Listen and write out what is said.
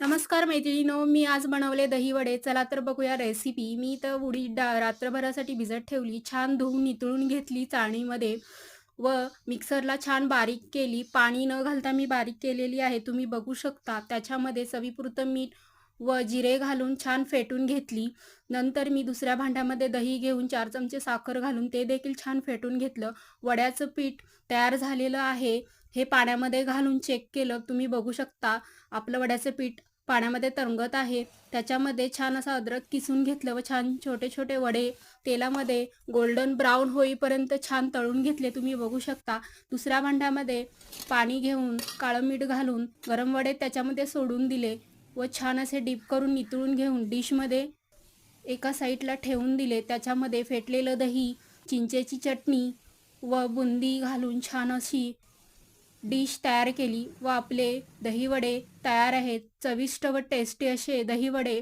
नमस्कार मैत्रिणीनो मी आज बनवले दही वडे चला तर बघूया रेसिपी मी तर उडीद डाळ रात्रभरासाठी भिजत ठेवली छान धुवून नितळून घेतली चाळणीमध्ये व मिक्सरला छान बारीक केली. पाणी न घालता मी बारीक केलेली आहे. तुम्ही बघू शकता त्याच्यामध्ये चवीपुरतं मीठ व जिरे घालून छान फेटून घेतली. नंतर मी दुसऱ्या भांड्यामध्ये दही घेऊन चार चमचे साखर घालून ते देखील छान फेटून घेतलं. वड्याचं पीठ तयार झालेलं आहे. हे पाण्यामध्ये घालून चेक केलं तुम्ही बघू शकता आपलं वड्याचं पीठ पाण्यामध्ये तरंगत आहे. त्याच्यामध्ये छान असं अद्रक किसून घेतलं व छान छोटे छोटे वडे तेलामध्ये गोल्डन ब्राऊन होईपर्यंत छान तळून घेतले. तुम्ही बघू शकता दुसऱ्या भांड्यामध्ये पाणी घेऊन काळं मीठ घालून गरम वडे त्याच्यामध्ये सोडून दिले व छान असे डीप करून नितळून घेऊन डिशमध्ये एका साईडला ठेवून दिले. त्याच्यामध्ये फेटलेलं दही चिंचेची चटणी व बुंदी घालून छान अशी डिश तयार केली व आपले दहीवडे तयार आहेत. चविष्ट व टेस्टी असे दहीवडे